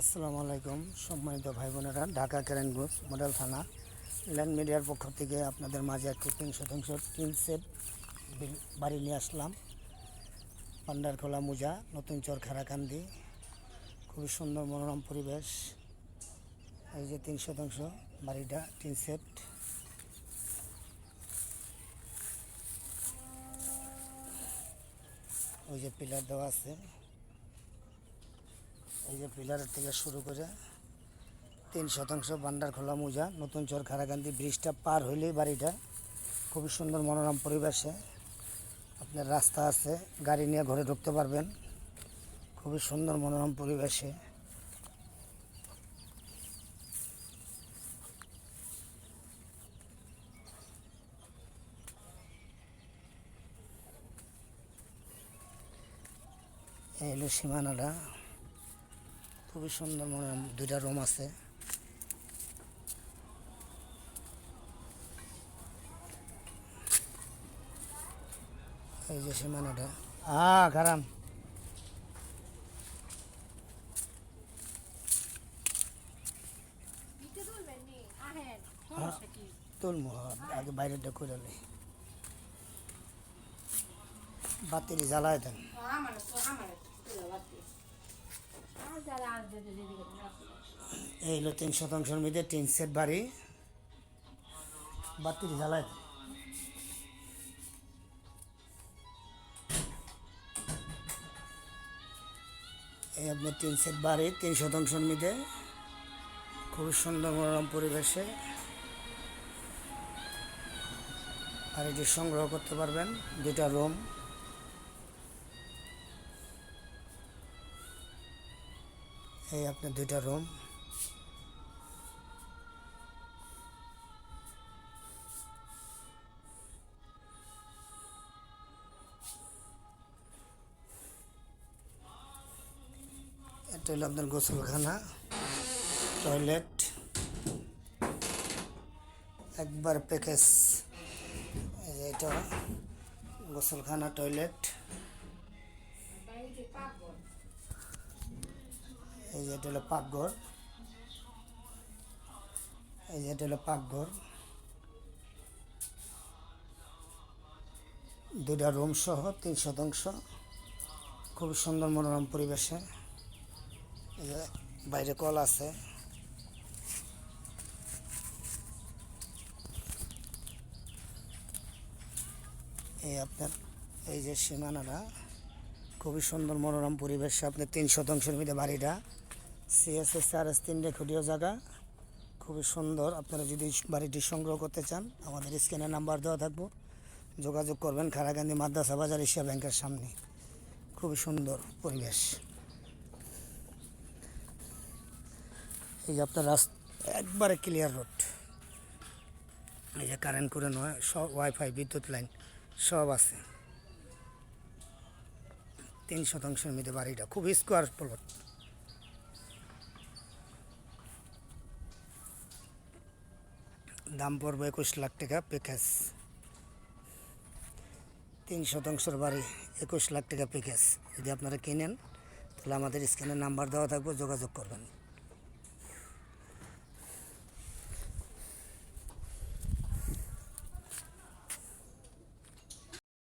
আসসালামু আলাইকুম সম্মানিত ভাই বোনেরা, ঢাকা কেরানগঞ্জ মডেল থানা, ল্যান্ড মিডিয়ার পক্ষ থেকে আপনাদের মাঝে একটি তিন শতাংশ তিন সেট বাড়ি নিয়ে আসলাম। পান্ডারখোলা মুজা, নতুন চর খারাকান্দি খুবই সুন্দর মনোরম পরিবেশ। এই যে তিন শতাংশ বাড়িটা, তিন সেট। ওই যে পিলার দেওয়া আছে। এই যে পিলারের থেকে শুরু করে তিন শতাংশ বান্ডার খোলা মোজা, নতুন চর খারাকান্দি ব্রিজটা পার হইলেই বাড়িটা। খুবই সুন্দর মনোরম পরিবেশে আপনার রাস্তা আছে, গাড়ি নিয়ে ঘরে ঢুকতে পারবেন। খুবই সুন্দর মনোরম পরিবেশে। এই হলো সীমানাটা। খুবই সুন্দর মনোরম দুইটা রুম আছে। এই যে সীমানাটা। হ্যাঁ তুলমু আগে বাইরেটা করে বাতিল জ্বালায় দেন। এই হলো তিন শতাংশের মধ্যে তিন সেট বাড়ি। বাতিল জ্বালায়। এই আপনার তিন সেট বাড়ি, তিন শতাংশের মধ্যে। খুবই সুন্দর মনোরম পরিবেশে। আর এটি সংগ্রহ করতে পারবেন। দুটা রুম। এই আপনার দুইটা রুম এটা হলো আপনার গোসলখানা টয়লেট একবার প্যাকেজ এটা গোসলখানা টয়লেট এই যে পাকবো এই যে এটা হলো পাকঘর। এই যে এটা হলো পাকঘর। দুটা রুম সহ তিন শতাংশ। খুব সুন্দর মনোরম পরিবেশে। বাইরে কল আছে। এই আপনার, এই যে সীমানাটা, খুবই সুন্দর মনোরম পরিবেশে। আপনার তিন শতাংশের মধ্যে বাড়িটা সিএসএস এস তিনটে খুঁটিও জায়গা। খুবই সুন্দর। আপনারা যদি বাড়িটি সংগ্রহ করতে চান, আমাদের স্ক্রিনে নাম্বার দেওয়া থাকব। যোগাযোগ করবেন খারাকান্দি মাদ্রাসা বাজার এশিয়া ব্যাংকের সামনে। খুবই সুন্দর পরিবেশ। এই যে আপনার রাস্তা, একবারে ক্লিয়ার রোড এই যে কারেন্ট করে নয় সব ওয়াইফাই বিদ্যুৎ লাইন সব আছে। তিন শতাংশের মধ্যে বাড়িটা। খুব স্কোয়ার প্লট দাম পড়বে একুশ লাখ টাকা প্যাকেজ তিন শতাংশের বাড়ি একুশ লাখ টাকা প্যাকেজ যদি আপনারা কিনেন, তাহলে আমাদের স্ক্রিনে নাম্বার দেওয়া থাকবে, যোগাযোগ করবেন।